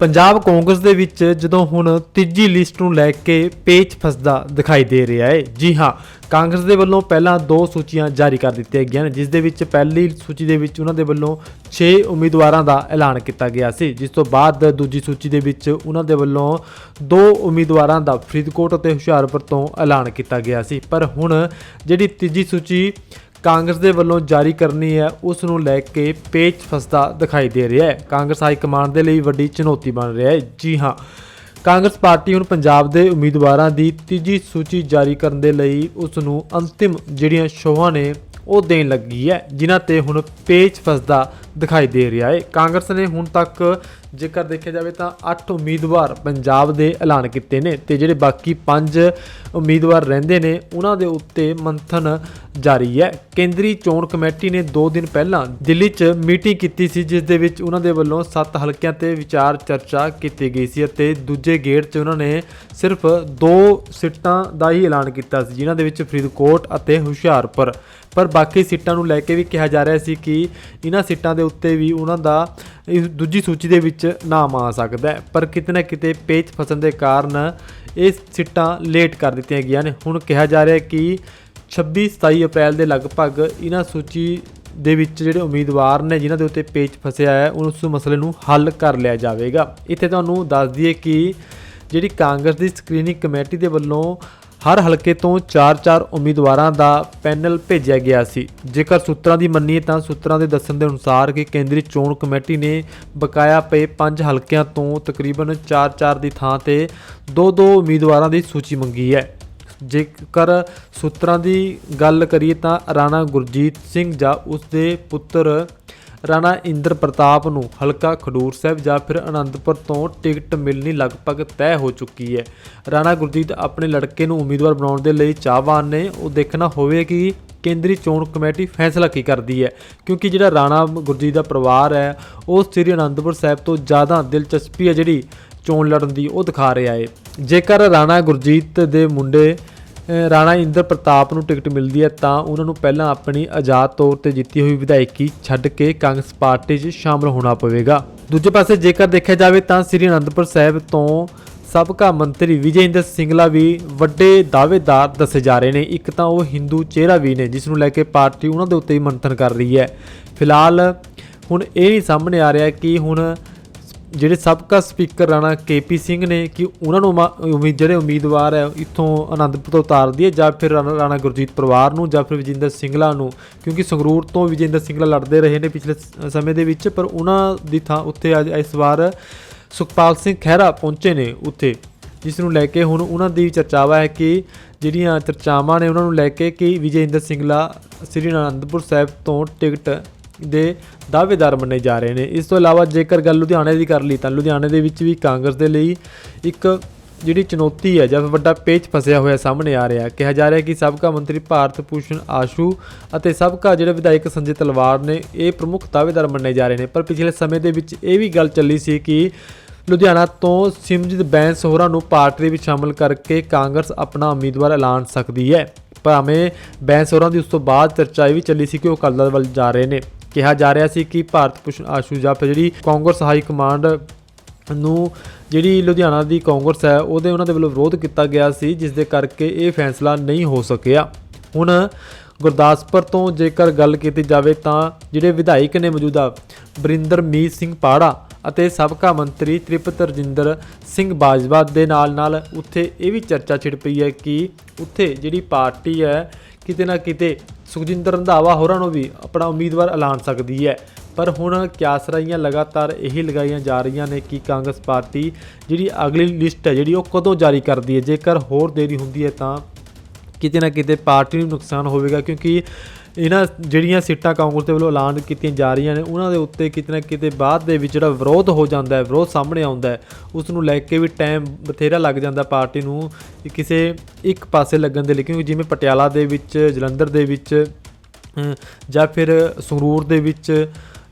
ਪੰਜਾਬ ਕਾਂਗਰਸ ਦੇ ਵਿੱਚ ਜਦੋਂ ਹੁਣ ਤੀਜੀ ਲਿਸਟ ਨੂੰ ਲੈ ਕੇ ਪੇਚ ਫਸਦਾ ਦਿਖਾਈ ਦੇ ਰਿਹਾ ਹੈ। ਜੀ ਹਾਂ, ਕਾਂਗਰਸ ਦੇ ਵੱਲੋਂ ਪਹਿਲਾਂ ਦੋ ਸੂਚੀਆਂ ਜਾਰੀ ਕਰ ਦਿੱਤੀਆਂ ਗਈਆਂ ਨੇ, ਜਿਸ ਦੇ ਵਿੱਚ ਪਹਿਲੀ ਸੂਚੀ ਦੇ ਵਿੱਚ ਉਹਨਾਂ ਦੇ ਵੱਲੋਂ 6 ਉਮੀਦਵਾਰਾਂ ਦਾ ਐਲਾਨ ਕੀਤਾ ਗਿਆ ਸੀ, ਜਿਸ ਤੋਂ ਬਾਅਦ ਦੂਜੀ ਸੂਚੀ ਦੇ ਵਿੱਚ ਉਹਨਾਂ ਦੇ ਵੱਲੋਂ ਦੋ ਉਮੀਦਵਾਰਾਂ ਦਾ ਫਰੀਦਕੋਟ ਅਤੇ ਹੁਸ਼ਿਆਰਪੁਰ ਤੋਂ ਐਲਾਨ ਕੀਤਾ ਗਿਆ ਸੀ। ਪਰ ਹੁਣ ਜਿਹੜੀ ਤੀਜੀ ਸੂਚੀ ਕਾਂਗਰਸ ਦੇ ਵੱਲੋਂ ਜਾਰੀ ਕਰਨੀ ਹੈ, ਉਸ ਨੂੰ ਲੈ ਕੇ ਪੇਚ ਫਸਦਾ ਦਿਖਾਈ ਦੇ ਰਿਹਾ ਹੈ। ਕਾਂਗਰਸ ਹਾਈ ਕਮਾਂਡ ਦੇ ਲਈ ਵੱਡੀ ਚੁਣੌਤੀ ਬਣ ਰਿਹਾ ਹੈ। ਜੀ ਹਾਂ, ਕਾਂਗਰਸ ਪਾਰਟੀ ਹੁਣ ਪੰਜਾਬ ਦੇ ਉਮੀਦਵਾਰਾਂ ਦੀ ਤੀਜੀ ਸੂਚੀ ਜਾਰੀ ਕਰਨ ਦੇ ਲਈ ਉਸ ਨੂੰ ਅੰਤਿਮ ਜਿਹੜੀਆਂ ਸ਼ੋਹਾਂ ਨੇ ਉਹ ਦੇਣ ਲੱਗੀ ਹੈ, ਜਿਨ੍ਹਾਂ ਤੇ ਹੁਣ ਪੇਚ ਫਸਦਾ ਦਿਖਾਈ ਦੇ ਰਿਹਾ ਹੈ। ਕਾਂਗਰਸ ਨੇ ਹੁਣ ਤੱਕ ਜੇਕਰ ਦੇਖਿਆ ਜਾਵੇ ਤਾਂ 8 ਉਮੀਦਵਾਰ ਪੰਜਾਬ ਦੇ ਐਲਾਨ ਕੀਤੇ ਨੇ ਤੇ ਜਿਹੜੇ ਬਾਕੀ 5 ਉਮੀਦਵਾਰ ਰਹਿੰਦੇ ਨੇ, ਉਹਨਾਂ ਦੇ ਉੱਤੇ ਮੰਥਨ ਜਾਰੀ ਹੈ। ਕੇਂਦਰੀ ਚੋਣ ਕਮੇਟੀ ਨੇ 2 ਦਿਨ ਪਹਿਲਾਂ ਦਿੱਲੀ 'ਚ ਮੀਟਿੰਗ ਕੀਤੀ ਸੀ, ਜਿਸ ਦੇ ਵਿੱਚ ਉਹਨਾਂ ਦੇ ਵੱਲੋਂ 7 ਹਲਕਿਆਂ ਤੇ ਵਿਚਾਰ ਚਰਚਾ ਕੀਤੀ ਗਈ ਸੀ ਅਤੇ ਦੂਜੇ ਗੇੜ 'ਚ ਉਹਨਾਂ ਨੇ ਸਿਰਫ 2 ਸੀਟਾਂ ਦਾ ਹੀ ਐਲਾਨ ਕੀਤਾ ਸੀ, ਜਿਨ੍ਹਾਂ ਦੇ ਵਿੱਚ ਫਰੀਦਕੋਟ ਅਤੇ ਹੁਸ਼ਿਆਰਪੁਰ। ਪਰ ਬਾਕੀ ਸੀਟਾਂ ਨੂੰ ਲੈ ਕੇ ਵੀ ਕਿਹਾ ਜਾ ਰਿਹਾ ਸੀ ਕਿ ਇਹਨਾਂ ਸੀਟਾਂ ਦੇ ਉੱਤੇ ਵੀ ਉਹਨਾਂ ਦਾ ਇਸ ਦੂਜੀ ਸੂਚੀ ਦੇ ਵਿੱਚ ਨਾਮ ਆ ਸਕਦਾ ਹੈ। ਪਰ ਕਿਤੇ ਨਾ ਕਿਤੇ ਪੇਚ ਫਸਣ ਦੇ ਕਾਰਨ ਇਹ ਸੀਟਾਂ ਲੇਟ ਕਰ ਦਿੱਤੀਆਂ ਗਈਆਂ ਨੇ। ਹੁਣ ਕਿਹਾ ਜਾ ਰਿਹਾ ਹੈ ਕਿ 26 27 ਅਪ੍ਰੈਲ ਦੇ ਲਗਭਗ ਇਹਨਾਂ ਸੂਚੀ ਦੇ ਵਿੱਚ ਜਿਹੜੇ ਉਮੀਦਵਾਰ ਨੇ ਜਿਨ੍ਹਾਂ ਦੇ ਉੱਤੇ ਪੇਚ ਫਸਿਆ ਹੈ, ਉਸ ਮਸਲੇ ਨੂੰ ਹੱਲ ਕਰ ਲਿਆ ਜਾਵੇਗਾ। ਇੱਥੇ ਤੁਹਾਨੂੰ ਦੱਸ ਦਈਏ ਕਿ ਜਿਹੜੀ ਕਾਂਗਰਸ ਦੀ ਸਕਰੀਨਿੰਗ ਕਮੇਟੀ ਦੇ ਵੱਲੋਂ ਹਰ ਹਲਕੇ ਤੋਂ 4-4 ਉਮੀਦਵਾਰਾਂ ਦਾ ਪੈਨਲ ਭੇਜਿਆ ਗਿਆ ਸੀ। ਜੇਕਰ ਸੂਤਰਾਂ ਦੀ ਮੰਨੀਏ ਤਾਂ ਸੂਤਰਾਂ ਦੇ ਦੱਸਣ ਦੇ ਅਨੁਸਾਰ ਕਿ ਕੇਂਦਰੀ ਚੋਣ ਕਮੇਟੀ ਨੇ ਬਕਾਇਆ ਪਏ 5 ਹਲਕਿਆਂ ਤੋਂ ਤਕਰੀਬਨ 4-4 ਦੀ ਥਾਂ ਤੇ 2-2 ਉਮੀਦਵਾਰਾਂ ਦੀ ਸੂਚੀ ਮੰਗੀ ਹੈ। ਜੇਕਰ ਸੂਤਰਾਂ ਦੀ ਗੱਲ ਕਰੀਏ ਤਾਂ ਰਾਣਾ ਗੁਰਜੀਤ ਸਿੰਘ ਜਾਂ ਉਸ ਦੇ ਪੁੱਤਰ ਰਾਣਾ ਇੰਦਰ ਪ੍ਰਤਾਪ ਨੂੰ ਹਲਕਾ ਖਡੂਰ ਸਾਹਿਬ ਜਾਂ ਫਿਰ ਅਨੰਦਪੁਰ ਤੋਂ ਟਿਕਟ ਮਿਲਣੀ ਲਗਭਗ ਤੈਅ ਹੋ ਚੁੱਕੀ ਹੈ। ਰਾਣਾ ਗੁਰਜੀਤ ਆਪਣੇ ਲੜਕੇ ਨੂੰ ਉਮੀਦਵਾਰ ਬਣਾਉਣ ਦੇ ਲਈ ਚਾਹਵਾਨ ਨੇ। ਉਹ ਦੇਖਣਾ ਹੋਵੇ ਕਿ ਕੇਂਦਰੀ ਚੋਣ ਕਮੇਟੀ ਫੈਸਲਾ ਕੀ ਕਰਦੀ ਹੈ, ਕਿਉਂਕਿ ਜਿਹੜਾ ਰਾਣਾ ਗੁਰਜੀਤ ਦਾ ਪਰਿਵਾਰ ਹੈ, ਉਹ ਸ੍ਰੀ ਅਨੰਦਪੁਰ ਸਾਹਿਬ ਤੋਂ ਜ਼ਿਆਦਾ ਦਿਲਚਸਪੀ ਹੈ ਜਿਹੜੀ ਚੋਣ ਲੜਨ ਦੀ ਉਹ ਦਿਖਾ ਰਿਹਾ ਹੈ। ਜੇਕਰ ਰਾਣਾ ਗੁਰਜੀਤ ਦੇ ਮੁੰਡੇ ਰਾਣਾ ਇੰਦਰ ਪ੍ਰਤਾਪ ਨੂੰ ਟਿਕਟ ਮਿਲਦੀ ਹੈ, ਤਾਂ ਉਹਨਾਂ ਨੂੰ ਪਹਿਲਾਂ ਆਪਣੀ ਆਜ਼ਾਦ ਤੌਰ ਤੇ ਜਿੱਤੀ ਹੋਈ ਵਿਧਾਇਕੀ ਛੱਡ ਕੇ ਕਾਂਗਰਸ ਪਾਰਟੀ 'ਚ ਸ਼ਾਮਲ ਹੋਣਾ ਪਵੇਗਾ। ਦੂਜੇ ਪਾਸੇ ਜੇਕਰ ਦੇਖਿਆ ਜਾਵੇ, ਤਾਂ ਸ੍ਰੀ ਅਨੰਦਪੁਰ ਸਾਹਿਬ ਤੋਂ ਸਾਬਕਾ ਮੰਤਰੀ ਵਿਜੇ ਇੰਦਰ ਸਿੰਗਲਾ ਵੀ ਵੱਡੇ ਦਾਅਵੇਦਾਰ ਦੱਸੇ ਜਾ ਰਹੇ ਨੇ। ਇੱਕ ਤਾਂ ਉਹ ਹਿੰਦੂ ਚਿਹਰਾ ਵੀ ਨੇ, ਜਿਸ ਨੂੰ ਲੈ ਕੇ ਪਾਰਟੀ ਉਹਨਾਂ ਦੇ ਉੱਤੇ ਹੀ ਮੰਥਨ ਕਰ ਰਹੀ ਹੈ। ਫਿਲਹਾਲ ਹੁਣ ਇਹ ਨਹੀਂ ਸਾਹਮਣੇ ਆ ਰਿਹਾ ਕਿ ਹੁਣ ਜਿਹੜੇ ਸਾਬਕਾ ਸਪੀਕਰ ਰਾਣਾ ਕੇਪੀ ਸਿੰਘ ਨੇ, ਕਿ ਉਹਨਾਂ ਨੂੰ ਉਮੀਦ ਜਿਹੜੇ ਉਮੀਦਵਾਰ ਹੈ ਇੱਥੋਂ ਆਨੰਦਪੁਰ ਤੋਂ ਉਤਾਰਦੀ ਹੈ ਜਾਂ ਫਿਰ ਰਾਣਾ ਰਾਣਾ ਗੁਰਜੀਤ ਪਰਿਵਾਰ ਨੂੰ, ਜਾਂ ਫਿਰ ਵਿਜੇਂਦਰ ਸਿੰਗਲਾ ਨੂੰ, ਕਿਉਂਕਿ ਸੰਗਰੂਰ ਤੋਂ ਵਿਜੇਂਦਰ ਸਿੰਗਲਾ ਲੜਦੇ ਰਹੇ ਨੇ ਪਿਛਲੇ ਸਮੇਂ ਦੇ ਵਿੱਚ, ਪਰ ਉਹਨਾਂ ਦੀ ਥਾਂ ਉੱਥੇ ਅੱਜ ਇਸ ਵਾਰ ਸੁਖਪਾਲ ਸਿੰਘ ਖਹਿਰਾ ਪਹੁੰਚੇ ਨੇ ਉੱਥੇ, ਜਿਸ ਨੂੰ ਲੈ ਕੇ ਹੁਣ ਉਹਨਾਂ ਦੀ ਚਰਚਾਵਾ ਹੈ ਕਿ ਜਿਹੜੀਆਂ ਚਰਚਾਵਾਂ ਨੇ ਉਹਨਾਂ ਨੂੰ ਲੈ ਕੇ ਕਿ ਵਿਜੇਂਦਰ ਸਿੰਗਲਾ ਸ੍ਰੀ ਅਨੰਦਪੁਰ ਸਾਹਿਬ ਤੋਂ ਟਿਕਟ ਦੇ ਦਾਅਵੇਦਾਰ ਮੰਨੇ ਜਾ ਰਹੇ ਨੇ। ਇਸ ਤੋਂ ਇਲਾਵਾ ਜੇਕਰ ਗੱਲ ਲੁਧਿਆਣੇ ਦੀ ਕਰ ਲਈ ਤਾਂ ਲੁਧਿਆਣੇ ਦੇ ਵਿੱਚ ਵੀ ਕਾਂਗਰਸ ਦੇ ਲਈ ਇੱਕ ਜਿਹੜੀ ਚੁਣੌਤੀ ਹੈ ਜਾਂ ਵੱਡਾ ਪੇਚ ਫਸਿਆ ਹੋਇਆ ਸਾਹਮਣੇ ਆ ਰਿਹਾ ਕਿਹਾ ਜਾ ਰਿਹਾ ਕਿ ਸਾਬਕਾ ਮੰਤਰੀ ਭਾਰਤ ਭੂਸ਼ਣ ਆਸ਼ੂ ਅਤੇ ਸਾਬਕਾ ਜਿਹੜੇ ਵਿਧਾਇਕ ਸੰਜੇ ਤਲਵਾਰ ਨੇ, ਇਹ ਪ੍ਰਮੁੱਖ ਦਾਅਵੇਦਾਰ ਮੰਨੇ ਜਾ ਰਹੇ ਨੇ। ਪਰ ਪਿਛਲੇ ਸਮੇਂ ਦੇ ਵਿੱਚ ਇਹ ਵੀ ਗੱਲ ਚੱਲੀ ਸੀ ਕਿ ਲੁਧਿਆਣਾ ਤੋਂ ਸਿਮਰਜੀਤ ਬੈਂਸ ਹੋਰਾਂ ਨੂੰ ਪਾਰਟੀ ਦੇ ਵਿੱਚ ਸ਼ਾਮਲ ਕਰਕੇ ਕਾਂਗਰਸ ਆਪਣਾ ਉਮੀਦਵਾਰ ਐਲਾਨ ਸਕਦੀ ਹੈ। ਭਾਵੇਂ ਬੈਂਸ ਹੋਰਾਂ ਦੀ ਉਸ ਤੋਂ ਬਾਅਦ ਚਰਚਾ ਇਹ ਵੀ ਚੱਲੀ ਸੀ ਕਿ ਉਹ ਅਕਾਲੀ ਦਲ ਵੱਲ ਜਾ ਰਹੇ ਨੇ। ਕਿਹਾ ਜਾ ਰਿਹਾ ਸੀ ਕਿ ਭਾਰਤ ਭੂਸ਼ਣ ਆਸ਼ੂ ਜਾਫ ਜਿਹੜੀ ਕਾਂਗਰਸ ਹਾਈ ਕਮਾਂਡ ਨੂੰ ਜਿਹੜੀ ਲੁਧਿਆਣਾ ਦੀ ਕਾਂਗਰਸ ਹੈ, ਉਹਦੇ ਉਹਨਾਂ ਦੇ ਵੱਲੋਂ ਵਿਰੋਧ ਕੀਤਾ ਗਿਆ ਸੀ, ਜਿਸ ਦੇ ਕਰਕੇ ਇਹ ਫੈਸਲਾ ਨਹੀਂ ਹੋ ਸਕਿਆ। ਹੁਣ ਗੁਰਦਾਸਪੁਰ ਤੋਂ ਜੇਕਰ ਗੱਲ ਕੀਤੀ ਜਾਵੇ ਤਾਂ ਜਿਹੜੇ ਵਿਧਾਇਕ ਨੇ ਮੌਜੂਦਾ ਬਰਿੰਦਰ ਮੀਤ ਸਿੰਘ ਪਾੜਾ ਅਤੇ ਸਾਬਕਾ ਮੰਤਰੀ ਤ੍ਰਿਪਤ ਰਜਿੰਦਰ ਸਿੰਘ ਬਾਜਵਾ ਦੇ ਨਾਲ ਨਾਲ ਉੱਥੇ ਇਹ ਵੀ ਚਰਚਾ ਛਿੜ ਪਈ ਹੈ ਕਿ ਉੱਥੇ ਜਿਹੜੀ ਪਾਰਟੀ ਹੈ ਕਿਤੇ ਨਾ ਕਿਤੇ ਸੁਖਜਿੰਦਰ ਰੰਧਾਵਾ ਹੋਰਾਂ ਨੂੰ ਵੀ ਆਪਣਾ ਉਮੀਦਵਾਰ ਐਲਾਨ ਸਕਦੀ ਹੈ। ਪਰ ਹੁਣ ਕਿਆਸਰਾਈਆਂ ਲਗਾਤਾਰ ਇਹੀ ਲਗਾਈਆਂ ਜਾ ਰਹੀਆਂ ਨੇ ਕਿ ਕਾਂਗਰਸ ਪਾਰਟੀ ਜਿਹੜੀ ਅਗਲੀ ਲਿਸਟ ਹੈ, ਜਿਹੜੀ ਉਹ ਕਦੋਂ ਜਾਰੀ ਕਰਦੀ ਹੈ? ਜੇਕਰ ਹੋਰ ਦੇਰੀ ਹੁੰਦੀ ਹੈ ਤਾਂ ਕਿਤੇ ਨਾ ਕਿਤੇ ਪਾਰਟੀ ਨੂੰ ਨੁਕਸਾਨ ਹੋਵੇਗਾ ਕਿਉਂਕਿ ਇਹਨਾਂ ਜਿਹੜੀਆਂ ਸੀਟਾਂ ਕਾਂਗਰਸ ਦੇ ਵੱਲੋਂ ਐਲਾਨ ਕੀਤੀਆਂ ਜਾ ਰਹੀਆਂ ਨੇ, ਉਹਨਾਂ ਦੇ ਉੱਤੇ ਕਿਤੇ ਨਾ ਕਿਤੇ ਬਾਅਦ ਦੇ ਵਿੱਚ ਜਿਹੜਾ ਵਿਰੋਧ ਹੋ ਜਾਂਦਾ ਹੈ, ਵਿਰੋਧ ਸਾਹਮਣੇ ਆਉਂਦਾ ਹੈ, ਉਸ ਨੂੰ ਲੈ ਕੇ ਵੀ ਟਾਈਮ ਬਥੇਰਾ ਲੱਗ ਜਾਂਦਾ ਪਾਰਟੀ ਨੂੰ ਕਿਸੇ ਇੱਕ ਪਾਸੇ ਲੱਗਣ ਦੇ ਲਈ, ਕਿਉਂਕਿ ਜਿਵੇਂ ਪਟਿਆਲਾ ਦੇ ਵਿੱਚ, ਜਲੰਧਰ ਦੇ ਵਿੱਚ ਜਾਂ ਫਿਰ ਸੰਗਰੂਰ ਦੇ ਵਿੱਚ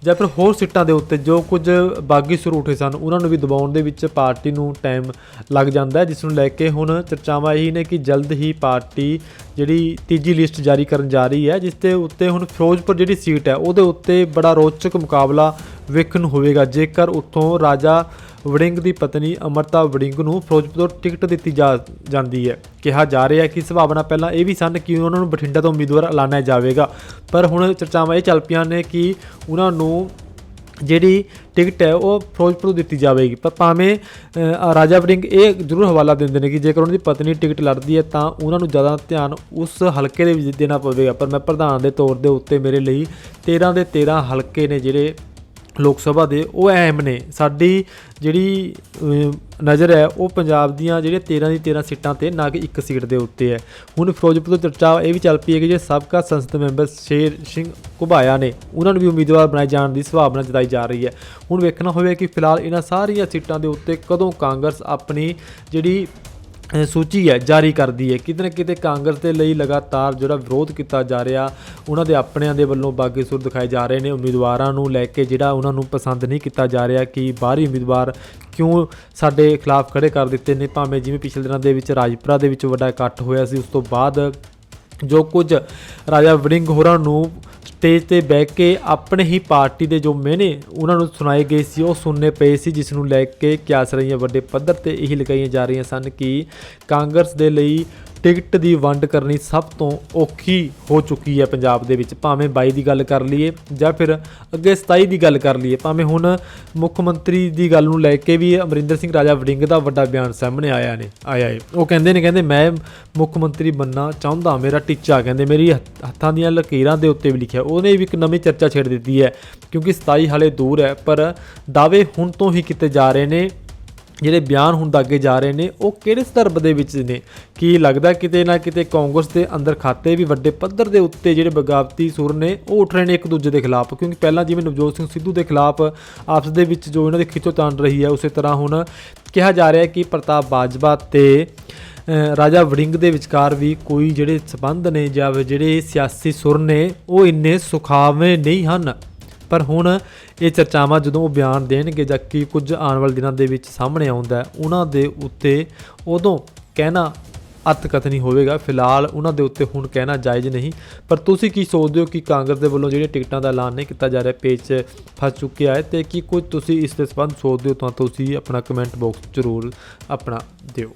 ਜਾਂ ਫਿਰ ਹੋਰ ਸੀਟਾਂ ਦੇ ਉੱਤੇ ਜੋ ਕੁਝ ਬਾਗੀ ਸੁਰ ਉੱਠੇ ਸਨ, ਉਹਨਾਂ ਨੂੰ ਵੀ ਦਬਾਉਣ ਦੇ ਵਿੱਚ ਪਾਰਟੀ ਨੂੰ ਟਾਈਮ ਲੱਗ ਜਾਂਦਾ ਹੈ, ਜਿਸ ਨੂੰ ਲੈ ਕੇ ਹੁਣ ਚਰਚਾਵਾਂ ਇਹੀ ਨੇ ਕਿ ਜਲਦ ਹੀ ਪਾਰਟੀ ਜਿਹੜੀ ਤੀਜੀ ਲਿਸਟ ਜਾਰੀ ਕਰਨ ਜਾ ਰਹੀ ਹੈ, ਜਿਸ ਦੇ ਉੱਤੇ ਹੁਣ ਫਿਰੋਜ਼ਪੁਰ ਜਿਹੜੀ ਸੀਟ ਹੈ, ਉਹਦੇ ਉੱਤੇ ਬੜਾ ਰੋਚਕ ਮੁਕਾਬਲਾ ਵੇਖਣ ਹੋਵੇਗਾ। ਜੇਕਰ ਉੱਥੋਂ ਰਾਜਾ ਵੜਿੰਗ ਦੀ ਪਤਨੀ ਅਮਰਤਾ ਵੜਿੰਗ ਨੂੰ ਫਿਰੋਜ਼ਪੁਰ ਤੋਂ ਟਿਕਟ ਦਿੱਤੀ ਜਾ ਜਾਂਦੀ ਹੈ। ਕਿਹਾ ਜਾ ਰਿਹਾ ਹੈ ਕਿ ਸੰਭਾਵਨਾ ਪਹਿਲਾਂ ਇਹ ਵੀ ਸਨ ਕਿ ਉਹਨਾਂ ਨੂੰ ਬਠਿੰਡਾ ਤੋਂ ਉਮੀਦਵਾਰ ਐਲਾਨਿਆ ਜਾਵੇਗਾ। ਪਰ ਹੁਣ ਚਰਚਾਵਾਂ ਇਹ ਚੱਲ ਪਈਆਂ ਨੇ ਕਿ ਉਹਨਾਂ ਨੂੰ ਜਿਹੜੀ ਟਿਕਟ ਹੈ ਉਹ ਫਿਰੋਜ਼ਪੁਰ ਤੋਂ ਦਿੱਤੀ ਜਾਵੇਗੀ। ਪਰ ਭਾਵੇਂ ਰਾਜਾ ਵੜਿੰਗ ਇਹ ਜ਼ਰੂਰ ਹਵਾਲਾ ਦਿੰਦੇ ਨੇ ਕਿ ਜੇਕਰ ਉਹਨਾਂ ਦੀ ਪਤਨੀ ਟਿਕਟ ਲੜਦੀ ਹੈ ਤਾਂ ਉਹਨਾਂ ਨੂੰ ਜ਼ਿਆਦਾ ਧਿਆਨ ਉਸ ਹਲਕੇ ਦੇ ਵਿੱਚ ਦੇਣਾ ਪਵੇਗਾ। ਪਰ ਮੈਂ ਪ੍ਰਧਾਨ ਦੇ ਤੌਰ ਦੇ ਉੱਤੇ ਮੇਰੇ ਲਈ 13 ਦੇ 13 ਹਲਕੇ ਨੇ ਜਿਹੜੇ ਲੋਕ ਸਭਾ ਦੇ, ਉਹ ਅਹਿਮ ਨੇ। ਸਾਡੀ ਜਿਹੜੀ ਨਜ਼ਰ ਹੈ, ਉਹ ਪੰਜਾਬ ਦੀਆਂ ਜਿਹੜੀਆਂ 13 ਦੀ 13 ਸੀਟਾਂ ਤੇ ਨਾ ਕਿ ਇੱਕ ਸੀਟ ਦੇ ਉੱਤੇ ਹੈ। ਹੁਣ ਫਿਰੋਜ਼ਪੁਰ ਤੋਂ ਚਰਚਾ ਇਹ ਵੀ ਚੱਲ ਪਈ ਹੈ ਕਿ ਜੇ ਸਾਬਕਾ ਸੰਸਦ ਮੈਂਬਰ ਸ਼ੇਰ ਸਿੰਘ ਘੁਬਾਇਆ ਨੇ, ਉਹਨਾਂ ਨੂੰ ਵੀ ਉਮੀਦਵਾਰ ਬਣਾਏ ਜਾਣ ਦੀ ਸੰਭਾਵਨਾ ਜਤਾਈ ਜਾ ਰਹੀ ਹੈ। ਹੁਣ ਵੇਖਣਾ ਹੋਵੇ ਕਿ ਫਿਲਹਾਲ ਇਹਨਾਂ ਸਾਰੀਆਂ ਸੀਟਾਂ ਦੇ ਉੱਤੇ ਕਦੋਂ ਕਾਂਗਰਸ ਆਪਣੀ ਜਿਹੜੀ ਸੂਚੀ ਹੈ, ਜਾਰੀ ਕਰਦੀ ਹੈ। ਕਿਤੇ ਨਾ ਕਿਤੇ ਕਾਂਗਰਸ ਦੇ ਲਈ ਲਗਾਤਾਰ ਜਿਹੜਾ ਵਿਰੋਧ ਕੀਤਾ ਜਾ ਰਿਹਾ, ਉਹਨਾਂ ਦੇ ਆਪਣਿਆਂ ਦੇ ਵੱਲੋਂ ਬਾਗੀ ਸੁਰ ਦਿਖਾਏ ਜਾ ਰਹੇ ਨੇ। ਉਮੀਦਵਾਰਾਂ ਨੂੰ ਲੈ ਕੇ ਜਿਹੜਾ ਉਹਨਾਂ ਨੂੰ ਪਸੰਦ ਨਹੀਂ ਕੀਤਾ ਜਾ ਰਿਹਾ ਕਿ ਬਾਹਰੀ ਉਮੀਦਵਾਰ ਕਿਉਂ ਸਾਡੇ ਖਿਲਾਫ ਖੜੇ ਕਰ ਦਿੱਤੇ ਨੇ। ਭਾਵੇਂ ਜਿਵੇਂ ਪਿਛਲੇ ਦਿਨਾਂ ਦੇ ਵਿੱਚ ਰਾਜਪੁਰਾ ਦੇ ਵਿੱਚ ਵੱਡਾ ਇਕੱਠ ਹੋਇਆ ਸੀ, ਉਸ ਤੋਂ ਬਾਅਦ ਜੋ ਕੁਝ ਰਾਜਾ ਵੜਿੰਗ ਹੋਰਾਂ ਨੂੰ ਸਟੇਜ ਤੇ ਬਹਿ ਕੇ ਆਪਣੇ ਹੀ ਪਾਰਟੀ ਦੇ ਜੋ ਮਿਹਨੇ ਉਹਨਾਂ ਨੂੰ ਸੁਣਾਏ ਗਏ ਸੀ, ਉਹ ਸੁਣਨੇ ਪਏ ਸੀ, ਜਿਸ ਨੂੰ ਲੈ ਕੇ ਕਿਆਸ ਰਹੀਆਂ ਵੱਡੇ ਪੱਧਰ ਤੇ ਇਹੀ ਲਗਾਈਆਂ ਜਾ ਰਹੀਆਂ ਸਨ ਕਿ ਕਾਂਗਰਸ ਦੇ ਲਈ ਟਿਕਟ ਦੀ ਵੰਡ ਕਰਨੀ ਸਭ ਤੋਂ ਔਖੀ ਹੋ ਚੁੱਕੀ ਹੈ ਪੰਜਾਬ ਦੇ ਵਿੱਚ। ਭਾਵੇਂ 22 ਦੀ ਗੱਲ ਕਰ ਲਈਏ ਜਾਂ ਫਿਰ ਅੱਗੇ 27 ਦੀ ਗੱਲ ਕਰ ਲਈਏ, ਭਾਵੇਂ ਹੁਣ ਮੁੱਖ ਮੰਤਰੀ ਦੀ ਗੱਲ ਨੂੰ ਲੈ ਕੇ ਵੀ ਅਮਰਿੰਦਰ ਸਿੰਘ ਰਾਜਾ ਵੜਿੰਗ ਦਾ ਵੱਡਾ ਬਿਆਨ ਸਾਹਮਣੇ ਆਇਆ ਨੇ, ਆਇਆ ਹੈ ਉਹ ਕਹਿੰਦੇ ਨੇ, ਕਹਿੰਦੇ ਮੈਂ ਮੁੱਖ ਮੰਤਰੀ ਬੰਨਾ ਚਾਹੁੰਦਾ, ਮੇਰਾ ਟੀਚਾ, ਕਹਿੰਦੇ ਮੇਰੀ ਹੱਥ- ਹੱਥਾਂ ਦੀਆਂ ਲਕੀਰਾਂ ਦੇ ਉੱਤੇ ਵੀ ਲਿਖਿਆ। ਉਹਨੇ ਵੀ ਇੱਕ ਨਵੀਂ ਚਰਚਾ ਛੇੜ ਦਿੱਤੀ ਹੈ ਕਿਉਂਕਿ 27 ਹਾਲੇ ਦੂਰ ਹੈ, ਪਰ ਦਾਅਵੇ ਹੁਣ ਤੋਂ ਹੀ ਕੀਤੇ ਜਾ ਰਹੇ ਨੇ। ਜਿਹੜੇ ਬਿਆਨ ਹੁਣ ਅੱਗੇ ਜਾ ਰਹੇ ਨੇ, ਉਹ ਕਿਹੜੇ ਸੰਦਰਭ ਦੇ ਵਿੱਚ ਨੇ? ਕੀ ਲੱਗਦਾ ਕਿਤੇ ਨਾ ਕਿਤੇ ਕਾਂਗਰਸ ਦੇ ਅੰਦਰ ਖਾਤੇ ਵੀ ਵੱਡੇ ਪੱਧਰ ਦੇ ਉੱਤੇ ਜਿਹੜੇ ਬਗਾਵਤੀ ਸੁਰ ਨੇ, ਉਹ ਉੱਠ ਰਹੇ ਨੇ ਇੱਕ ਦੂਜੇ ਦੇ ਖਿਲਾਫ? ਕਿਉਂਕਿ ਪਹਿਲਾਂ ਜਿਵੇਂ ਨਵਜੋਤ ਸਿੰਘ ਸਿੱਧੂ ਦੇ ਖਿਲਾਫ ਆਪਸ ਦੇ ਵਿੱਚ ਜੋ ਇਹਨਾਂ ਦੀ ਖਿੱਚੋਤਾਣ ਰਹੀ ਹੈ ਉਸੇ ਤਰ੍ਹਾਂ ਹੁਣ ਕਿਹਾ ਜਾ ਰਿਹਾ ਹੈ ਕਿ ਪ੍ਰਤਾਪ ਬਾਜਵਾ ਤੇ ਰਾਜਾ ਵੜਿੰਗ ਦੇ ਵਿਚਕਾਰ ਵੀ ਕੋਈ ਜਿਹੜੇ ਸਬੰਧ ਨੇ ਜਾਂ ਜਿਹੜੇ ਸਿਆਸੀ ਸੁਰ ਨੇ, ਉਹ ਇੰਨੇ ਸੁਖਾਵੇਂ ਨਹੀਂ ਹਨ। ਪਰ ਹੁਣ ਇਹ ਚਰਚਾਵਾਂ ਜਦੋਂ ਉਹ ਬਿਆਨ ਦੇਣਗੇ ਜਾਂ ਕਿ ਕੁਝ ਆਉਣ ਵਾਲੇ ਦਿਨਾਂ ਦੇ ਵਿੱਚ ਸਾਹਮਣੇ ਆਉਂਦਾ ਉਹਨਾਂ ਦੇ ਉੱਤੇ ਉਦੋਂ ਕਹਿਣਾ ਅਤ ਕਥਨੀ ਹੋਵੇਗਾ। ਫਿਲਹਾਲ ਉਹਨਾਂ ਦੇ ਉੱਤੇ ਹੁਣ ਕਹਿਣਾ ਜਾਇਜ਼ ਨਹੀਂ। ਪਰ ਤੁਸੀਂ ਕੀ ਸੋਚਦੇ ਹੋ ਕਿ ਕਾਂਗਰਸ ਦੇ ਵੱਲੋਂ ਜਿਹੜੇ ਟਿਕਟਾਂ ਦਾ ਐਲਾਨ ਨਹੀਂ ਕੀਤਾ ਜਾ ਰਿਹਾ ਪੇਜ 'ਚ ਫਸ ਚੁੱਕਿਆ ਹੈ ਤੇ ਕੀ ਕੁਝ ਤੁਸੀਂ ਇਸ ਦੇ ਸੰਬੰਧ ਸੋਚਦੇ ਹੋ ਤਾਂ ਤੁਸੀਂ ਆਪਣਾ ਕਮੈਂਟ ਬਾਕਸ ਜ਼ਰੂਰ ਆਪਣਾ ਦਿਓ।